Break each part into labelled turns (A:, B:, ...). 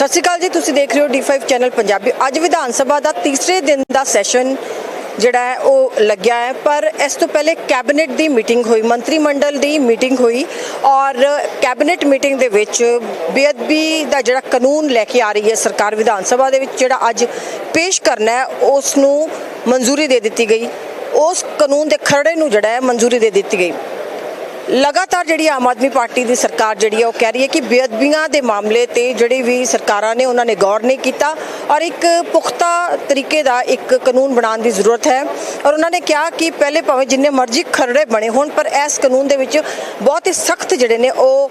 A: ਸਤਿ ਸ਼੍ਰੀ ਅਕਾਲ ਜੀ, ਤੁਸੀਂ ਦੇਖ ਰਹੇ ਹੋ D5 ਚੈਨਲ ਪੰਜਾਬੀ। ਅੱਜ ਵਿਧਾਨ ਸਭਾ ਦਾ ਤੀਸਰੇ ਦਿਨ ਦਾ ਸੈਸ਼ਨ ਜਿਹੜਾ ਹੈ, ਉਹ ਲੱਗਿਆ ਹੈ, ਪਰ ਇਸ ਤੋਂ ਪਹਿਲੇ ਕੈਬਨਿਟ ਦੀ ਮੀਟਿੰਗ ਹੋਈ, ਮੰਤਰੀ ਮੰਡਲ ਦੀ ਮੀਟਿੰਗ ਹੋਈ ਔਰ ਕੈਬਨਿਟ ਮੀਟਿੰਗ ਦੇ ਵਿੱਚ ਬੇਅਦਬੀ ਦਾ ਜਿਹੜਾ ਕਾਨੂੰਨ ਲੈ ਕੇ ਆ ਰਹੀ ਹੈ ਸਰਕਾਰ ਵਿਧਾਨ ਸਭਾ ਦੇ ਵਿੱਚ, ਜਿਹੜਾ ਅੱਜ ਪੇਸ਼ ਕਰਨਾ ਹੈ, ਉਸ ਨੂੰ ਮਨਜ਼ੂਰੀ ਦੇ ਦਿੱਤੀ ਗਈ। ਉਸ ਕਾਨੂੰਨ ਦੇ ਖਰੜੇ ਨੂੰ ਜਿਹੜਾ ਹੈ, ਮਨਜ਼ੂਰੀ ਦੇ ਦਿੱਤੀ ਗਈ। ਲਗਾਤਾਰ ਜਿਹੜੀ ਆਮ ਆਦਮੀ ਪਾਰਟੀ ਦੀ ਸਰਕਾਰ ਜਿਹੜੀ ਹੈ ਉਹ ਕਹਿ ਰਹੀ ਹੈ ਕਿ ਬੇਅਦਬੀਆਂ ਦੇ ਮਾਮਲੇ ਤੇ ਜਿਹੜੀ ਵੀ ਸਰਕਾਰਾਂ ਨੇ, ਉਹਨਾਂ ਨੇ ਗੌਰ ਨਹੀਂ ਕੀਤਾ ਔਰ ਇੱਕ ਪੁਖਤਾ ਤਰੀਕੇ ਦਾ ਇੱਕ ਕਾਨੂੰਨ ਬਣਾਉਣ ਦੀ ਜ਼ਰੂਰਤ ਹੈ ਔਰ ਉਹਨਾਂ ਨੇ ਕਿਹਾ ਕਿ ਪਹਿਲੇ ਭਾਵੇਂ ਜਿੰਨੇ ਮਰਜ਼ੀ ਖਰੜੇ ਬਣੇ ਹੋਣ, ਪਰ ਇਸ ਕਾਨੂੰਨ ਦੇ ਵਿੱਚ ਬਹੁਤ ਹੀ ਸਖਤ ਜਿਹੜੇ ਨੇ, ਉਹ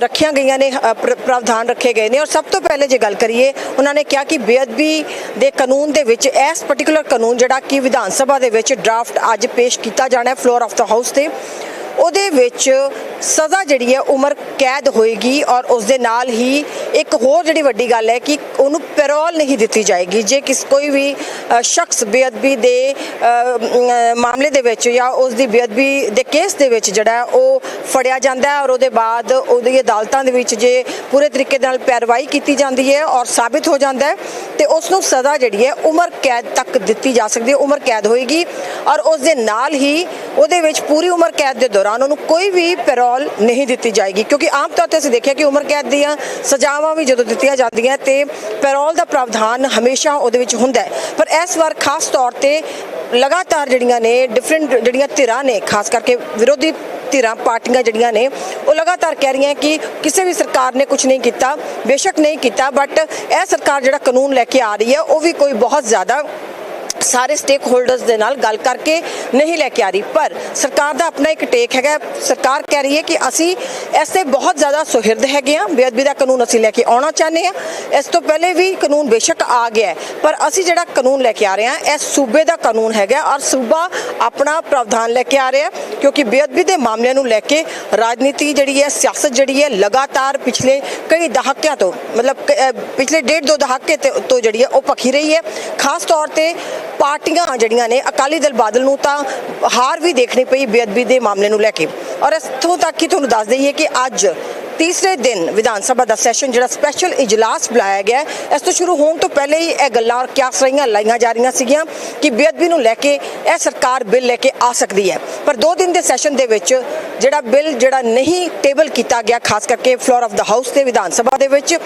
A: ਰੱਖੀਆਂ ਗਈਆਂ ਨੇ ਪ੍ਰ- ਪ੍ਰਾਵਧਾਨ ਰੱਖੇ ਗਏ ਨੇ ਔਰ ਸਭ ਤੋਂ ਪਹਿਲੇ ਜੇ ਗੱਲ ਕਰੀਏ, ਉਹਨਾਂ ਨੇ ਕਿਹਾ ਕਿ ਬੇਅਦਬੀ ਦੇ ਕਾਨੂੰਨ ਦੇ ਵਿੱਚ ਇਸ ਪਾਰਟਿਕੂਲਰ ਕਾਨੂੰਨ ਜਿਹੜਾ ਕਿ ਵਿਧਾਨ ਸਭਾ ਦੇ ਵਿੱਚ ਡਰਾਫਟ ਅੱਜ ਪੇਸ਼ ਕੀਤਾ ਜਾਣਾ ਹੈ ਫਲੋਰ ਆਫ ਦਾ ਹਾਊਸ ਤੇ। ਉਹਦੇ ਵਿੱਚ ਸਜ਼ਾ ਜਿਹੜੀ ਹੈ ਉਮਰ ਕੈਦ ਹੋਏਗੀ ਔਰ ਉਸ ਦੇ ਨਾਲ ਹੀ ਇੱਕ ਹੋਰ ਜਿਹੜੀ ਵੱਡੀ ਗੱਲ ਹੈ ਕਿ ਉਹਨੂੰ ਪੈਰੋਲ ਨਹੀਂ ਦਿੱਤੀ ਜਾਏਗੀ। ਜੇ ਕਿਸ ਕੋਈ ਵੀ ਸ਼ਖਸ ਬੇਅਦਬੀ ਦੇ ਮਾਮਲੇ ਦੇ ਵਿੱਚ ਜਾਂ ਉਸ ਦੀ ਬੇਅਦਬੀ ਦੇ ਕੇਸ ਦੇ ਵਿੱਚ ਜਿਹੜਾ ਉਹ ਫੜਿਆ ਜਾਂਦਾ ਹੈ ਔਰ ਉਹਦੇ ਬਾਅਦ ਉਹਦੀ ਅਦਾਲਤਾਂ ਦੇ ਵਿੱਚ ਜੇ ਪੂਰੇ ਤਰੀਕੇ ਨਾਲ ਪੈਰਵਾਈ ਕੀਤੀ ਜਾਂਦੀ ਹੈ ਔਰ ਸਾਬਿਤ ਹੋ ਜਾਂਦਾ ਹੈ ਤੇ ਉਸ ਨੂੰ ਸਜ਼ਾ ਜਿਹੜੀ ਹੈ ਉਮਰ ਕੈਦ ਤੱਕ ਦਿੱਤੀ ਜਾ ਸਕਦੀ ਹੈ, ਉਮਰ ਕੈਦ ਹੋਏਗੀ ਔਰ ਉਸ ਦੇ ਨਾਲ ਹੀ ਉਹਦੇ ਵਿੱਚ ਪੂਰੀ ਉਮਰ ਕੈਦ ਦੇ ਦੌਰਾਨ ਉਹਨੂੰ ਕੋਈ ਵੀ ਪੈਰੋਲ ਨਹੀਂ ਦਿੱਤੀ ਜਾਏਗੀ ਕਿਉਂਕਿ ਆਮ ਤੌਰ ਤੇ ਅਸੀਂ ਦੇਖਿਆ ਕਿ ਉਮਰ ਕੈਦ ਦੀਆਂ ਸਜ਼ਾਵਾਂ ਵੀ ਜਦੋਂ ਦਿੱਤੀਆਂ ਜਾਂਦੀਆਂ ਤੇ ਪੈਰੋਲ ਦਾ ਪ੍ਰਾਵਧਾਨ ਹਮੇਸ਼ਾ ਉਹਦੇ ਵਿੱਚ ਹੁੰਦਾ ਹੈ। ਪਰ ਇਸ ਵਾਰ ਖਾਸ ਤੌਰ ਤੇ ਲਗਾਤਾਰ ਜਿਹੜੀਆਂ ਨੇ ਡਿਫਰੈਂਟ ਜਿਹੜੀਆਂ ਧਿਰਾਂ ਨੇ, ਖਾਸ ਕਰਕੇ ਵਿਰੋਧੀ ਧਿਰਾਂ, ਪਾਰਟੀਆਂ ਜਿਹੜੀਆਂ ਨੇ, ਉਹ ਲਗਾਤਾਰ ਕਹਿ ਰਹੀਆਂ ਕਿ ਕਿਸੇ ਵੀ ਸਰਕਾਰ ਨੇ ਕੁਝ ਨਹੀਂ ਕੀਤਾ, ਬੇਸ਼ੱਕ ਨਹੀਂ ਕੀਤਾ ਬਟ ਇਹ ਸਰਕਾਰ ਜਿਹੜਾ ਕਾਨੂੰਨ ਲੈ ਕੇ ਆ ਰਹੀ ਹੈ, ਉਹ ਵੀ ਕੋਈ ਬਹੁਤ ਜ਼ਿਆਦਾ ਸਾਰੇ ਸਟੇਕ ਹੋਲਡਰਸ ਦੇ ਨਾਲ ਗੱਲ ਕਰਕੇ ਨਹੀਂ ਲੈ ਕੇ ਆ ਰਹੀ। ਪਰ ਸਰਕਾਰ ਦਾ ਆਪਣਾ ਇੱਕ ਟੇਕ ਹੈਗਾ। ਸਰਕਾਰ ਕਹਿ ਰਹੀ ਹੈ ਕਿ ਅਸੀਂ ਇਸ 'ਤੇ ਬਹੁਤ ਜ਼ਿਆਦਾ ਸੁਹਿਰਦ ਹੈਗੇ ਆ ਬੇਅਦਬੀ ਦਾ ਕਾਨੂੰਨ ਅਸੀਂ ਲੈ ਕੇ ਆਉਣਾ ਚਾਹੁੰਦੇ ਆ ਇਸ ਤੋਂ ਪਹਿਲੇ ਵੀ ਕਾਨੂੰਨ ਬੇਸ਼ੱਕ ਆ ਗਿਆ ਪਰ ਅਸੀਂ ਜਿਹੜਾ ਕਾਨੂੰਨ ਲੈ ਕੇ ਆ ਰਹੇ ਹਾਂ, ਇਹ ਸੂਬੇ ਦਾ ਕਾਨੂੰਨ ਹੈਗਾ ਔਰ ਸੂਬਾ ਆਪਣਾ ਪ੍ਰਾਵਧਾਨ ਲੈ ਕੇ ਆ ਰਿਹਾ ਕਿਉਂਕਿ ਬੇਅਦਬੀ ਦੇ ਮਾਮਲਿਆਂ ਨੂੰ ਲੈ ਕੇ ਰਾਜਨੀਤੀ ਜਿਹੜੀ ਹੈ, ਸਿਆਸਤ ਜਿਹੜੀ ਹੈ, ਲਗਾਤਾਰ ਪਿਛਲੇ ਕਈ ਦਹਾਕਿਆਂ ਤੋਂ, ਮਤਲਬ ਪਿਛਲੇ ਡੇਢ ਦੋ ਦਹਾਕੇ ਤੋਂ ਜਿਹੜੀ ਹੈ, ਉਹ ਭਖੀ ਰਹੀ ਹੈ। ਖਾਸ ਤੌਰ ਤੇ ਪਾਰਟੀਆਂ ਜਿਹੜੀਆਂ ਨੇ ਅਕਾਲੀ ਦਲ ਬਾਦਲ ਨੂੰ ਤਾਂ ਹਾਰ ਵੀ ਦੇਖਣੀ ਪਈ, ਬੇਅਦਬੀ ਦੇ ਮਾਮਲੇ ਨੂੰ ਲੈ ਕੇ। ਔਰ ਇੱਥੋਂ ਤੱਕ ਕਿ ਤੁਹਾਨੂੰ ਦੱਸ ਦਈਏ ਕਿ ਅੱਜ ਤੀਸਰੇ ਦਿਨ ਵਿਧਾਨ ਸਭਾ ਦਾ ਸੈਸ਼ਨ ਜਿਹੜਾ ਸਪੈਸ਼ਲ ਇਜਲਾਸ ਬੁਲਾਇਆ ਗਿਆ ਇਸ ਤੋਂ ਸ਼ੁਰੂ ਹੋਣ ਤੋਂ ਪਹਿਲੇ ਹੀ ਇਹ ਗੱਲਾਂ ਔਰ ਕਿਆਸ ਰਹੀਆਂ, ਲਾਈਆਂ ਜਾ ਰਹੀਆਂ ਸੀਗੀਆਂ ਕਿ ਬੇਅਦਬੀ ਨੂੰ ਲੈ ਕੇ ਇਹ ਸਰਕਾਰ ਬਿੱਲ ਲੈ ਕੇ ਆ ਸਕਦੀ ਹੈ। ਪਰ ਦੋ ਦਿਨ ਦੇ ਸੈਸ਼ਨ ਦੇ ਵਿੱਚ ਜਿਹੜਾ ਬਿੱਲ ਜਿਹੜਾ ਨਹੀਂ ਟੇਬਲ ਕੀਤਾ ਗਿਆ, ਖਾਸ ਕਰਕੇ ਫਲੋਰ ਆਫ ਦਾ ਹਾਊਸ ਤੇ ਵਿਧਾਨ ਸਭਾ ਦੇ ਵਿੱਚ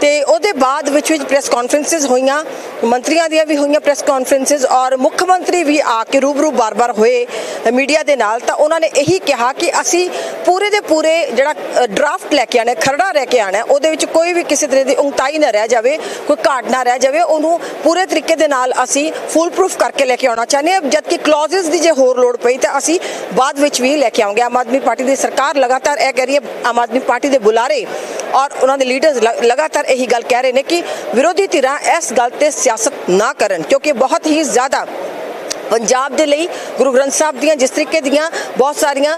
A: ਤੇ ਉਹਦੇ ਬਾਅਦ ਵਿੱਚ ਵਿੱਚ ਪ੍ਰੈਸ ਕਾਨਫਰੰਸਿਸ ਹੋਈਆਂ, ਮੰਤਰੀਆਂ ਦੀਆਂ ਵੀ ਹੋਈਆਂ ਪ੍ਰੈਸ ਕਾਨਫਰੰਸਿਸ ਔਰ ਮੁੱਖ ਮੰਤਰੀ ਵੀ ਆ ਕੇ ਰੂਬਰੂ ਬਾਰ-ਬਾਰ ਹੋਏ ਮੀਡੀਆ ਦੇ ਨਾਲ, ਤਾਂ ਉਹਨਾਂ ਨੇ ਇਹੀ ਕਿਹਾ ਕਿ ਅਸੀਂ ਪੂਰੇ ਦੇ ਪੂਰੇ ਜਿਹੜਾ ਡਰਾਫਟ ਲੈ ਕੇ ਆਣਾ ਖਰੜਾ ਲੈ ਕੇ ਆਣਾ ਉਹਦੇ ਵਿੱਚ ਕੋਈ ਵੀ ਕਿਸੇ ਤਰ੍ਹਾਂ ਦੀ ਉਂਗਤਾਈ ਨਾ ਰਹਿ ਜਾਵੇ, ਕੋਈ ਘਾਟ ਨਾ ਰਹਿ ਜਾਵੇ, ਉਹਨੂੰ ਪੂਰੇ ਤਰੀਕੇ ਦੇ ਨਾਲ ਅਸੀਂ ਫੁੱਲ ਪ੍ਰੂਫ ਕਰਕੇ ਲੈ ਕੇ ਆਉਣਾ ਚਾਹੁੰਦੇ ਹਾਂ, ਜਦਕਿ ਕਲੌਜ਼ਸ ਦੀ ਜੇ ਹੋਰ ਲੋੜ ਪਈ ਤਾਂ ਅਸੀਂ ਬਾਅਦ ਵਿੱਚ ਵੀ ਲੈ ਕੇ ਆਉਂਗੇ ਆਮ ਆਦਮੀ ਪਾਰਟੀ ਦੀ ਸਰਕਾਰ ਲਗਾਤਾਰ ਇਹ ਕਹਿ ਰਹੀ ਹੈ, ਆਮ ਆਦਮੀ ਪਾਰਟੀ ਦੇ ਬੁਲਾਰੇ ਔਰ ਉਹਨਾਂ ਦੇ ਲੀਡਰਸ ਲਗਾਤਾਰ ਇਹੀ ਗੱਲ ਕਹਿ ਰਹੇ ਨੇ ਕਿ ਵਿਰੋਧੀ ਧਿਰਾਂ ਇਸ ਗੱਲ ਤੇ ਸਿਆਸਤ ਨਾ ਕਰਨ, ਕਿਉਂਕਿ ਬਹੁਤ ਹੀ ਜ਼ਿਆਦਾ ਪੰਜਾਬ ਦੇ ਲਈ ਗੁਰੂ ਗ੍ਰੰਥ ਸਾਹਿਬ ਦੀਆਂ ਜਿਸ ਤਰੀਕੇ ਦੀਆਂ ਬਹੁਤ ਸਾਰੀਆਂ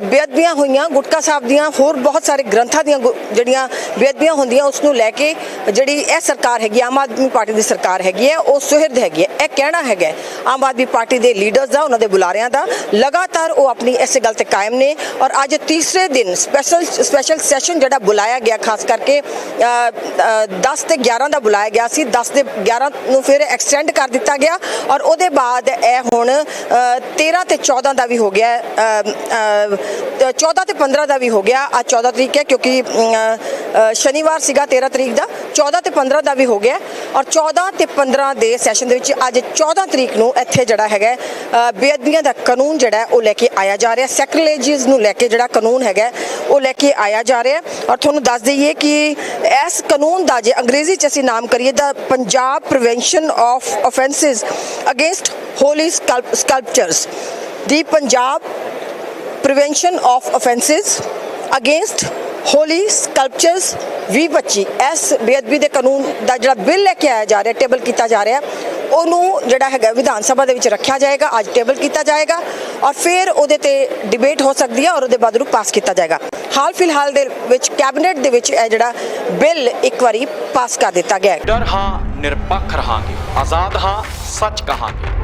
A: ਬੇਅਦਬੀਆਂ ਹੋਈਆਂ ਗੁਟਕਾ ਸਾਹਿਬ ਦੀਆਂ ਹੋਰ ਬਹੁਤ ਸਾਰੇ ਗ੍ਰੰਥਾਂ ਦੀਆਂ ਗੁ- ਜਿਹੜੀਆਂ ਬੇਅਦਬੀਆਂ ਹੁੰਦੀਆਂ ਉਸ ਨੂੰ ਲੈ ਕੇ ਜਿਹੜੀ ਇਹ ਸਰਕਾਰ ਹੈਗੀ ਆਮ ਆਦਮੀ ਪਾਰਟੀ ਦੀ ਸਰਕਾਰ ਹੈਗੀ ਹੈ ਉਹ ਸੁਹਿਰਦ ਹੈਗੀ ਹੈ। ਇਹ ਕਹਿਣਾ ਹੈਗਾ ਆਮ ਆਦਮੀ ਪਾਰਟੀ ਦੇ ਲੀਡਰਸ ਦਾ ਉਹਨਾਂ ਦੇ ਬੁਲਾਰਿਆਂ ਦਾ ਲਗਾਤਾਰ ਉਹ ਆਪਣੀ ਇਸੇ ਗੱਲ ਤੇ ਕਾਇਮ ਨੇ ਔਰ ਅੱਜ ਤੀਸਰੇ ਦਿਨ ਸਪੈਸ਼ਲ ਸਪੈਸ਼ਲ ਸੈਸ਼ਨ ਜਿਹੜਾ ਬੁਲਾਇਆ ਗਿਆ ਖਾਸ ਕਰਕੇ ਅ, ਅ, 10 ਤੇ 11 ਦਾ ਬੁਲਾਇਆ ਗਿਆ ਸੀ 10 ਦੇ 11 ਨੂੰ ਫਿਰ ਐਕਸਟੈਂਡ ਕਰ ਦਿੱਤਾ ਗਿਆ ਔਰ ਉਹਦੇ ਬਾਅਦ ਇਹ ਹੁਣ ਅ, 13 ਤੇ 14 ਦਾ ਵੀ ਹੋ ਗਿਆ ਹੈ, ਅ, ਅ, 14 ਤੇ 15 ਦਾ ਵੀ ਹੋ ਗਿਆ ਅੱਜ 14 ਤਰੀਕ ਹੈ ਕਿਉਂਕਿ ਸ਼ਨੀਵਾਰ ਸੀਗਾ 13 ਤਰੀਕ ਦਾ 14 ਤੇ 15 ਦਾ ਵੀ ਹੋ ਗਿਆ ਔਰ 14 ਤੇ 15 ਦੇ ਸੈਸ਼ਨ ਦੇ ਵਿੱਚ ਅੱਜ 14 ਤਰੀਕ ਨੂੰ ਇੱਥੇ ਜਿਹੜਾ ਹੈਗਾ ਬੇਅਦਬੀਆਂ ਦਾ ਕਾਨੂੰਨ ਜਿਹੜਾ ਉਹ ਲੈ ਕੇ ਆਇਆ ਜਾ ਰਿਹਾ ਸੈਕਰੇਲੇਜੀਜ਼ ਨੂੰ ਲੈ ਕੇ ਜਿਹੜਾ ਕਾਨੂੰਨ ਹੈਗਾ ਉਹ ਲੈ ਕੇ ਆਇਆ ਜਾ ਰਿਹਾ ਔਰ ਤੁਹਾਨੂੰ ਦੱਸ ਦਈਏ ਕਿ ਇਸ ਕਾਨੂੰਨ ਦਾ ਜੇ ਅੰਗਰੇਜ਼ੀ ਚ ਅਸੀਂ ਨਾਮ ਕਰੀਏ ਦਾ Punjab prevention of offences against holy sculptures the Punjab prevention of offences against holy sculptures 2025 ਇਸ ਬੇਅਦਬੀ ਦੇ ਕਾਨੂੰਨ ਦਾ ਜਿਹੜਾ ਬਿੱਲ ਲੈ ਕੇ ਆਇਆ ਜਾ ਰਿਹਾ, ਟੇਬਲ ਕੀਤਾ ਜਾ ਰਿਹਾ, ਉਹਨੂੰ ਜਿਹੜਾ ਹੈਗਾ ਵਿਧਾਨ ਸਭਾ ਦੇ ਵਿੱਚ ਰੱਖਿਆ ਜਾਏਗਾ, ਅੱਜ ਟੇਬਲ ਕੀਤਾ ਜਾਏਗਾ ਔਰ ਫਿਰ ਉਹਦੇ ਤੇ ਡਿਬੇਟ ਹੋ ਸਕਦੀ ਹੈ ਔਰ ਉਹਦੇ ਬਾਅਦ ਉਹਨੂੰ ਪਾਸ ਕੀਤਾ ਜਾਏਗਾ। ਹਾਲ ਫਿਲਹਾਲ ਦੇ ਵਿੱਚ ਕੈਬਨਿਟ ਦੇ ਵਿੱਚ ਇਹ ਜਿਹੜਾ ਬਿੱਲ ਇੱਕ ਵਾਰੀ ਪਾਸ ਕਰ ਦਿੱਤਾ ਗਿਆ ਹੈ।
B: ਡਰ ਹਾਂ, ਨਿਰਪੱਖ ਰਹਾਂਗੇ, ਆਜ਼ਾਦ ਹਾਂ, ਸੱਚ ਕਹਾਂਗੇ।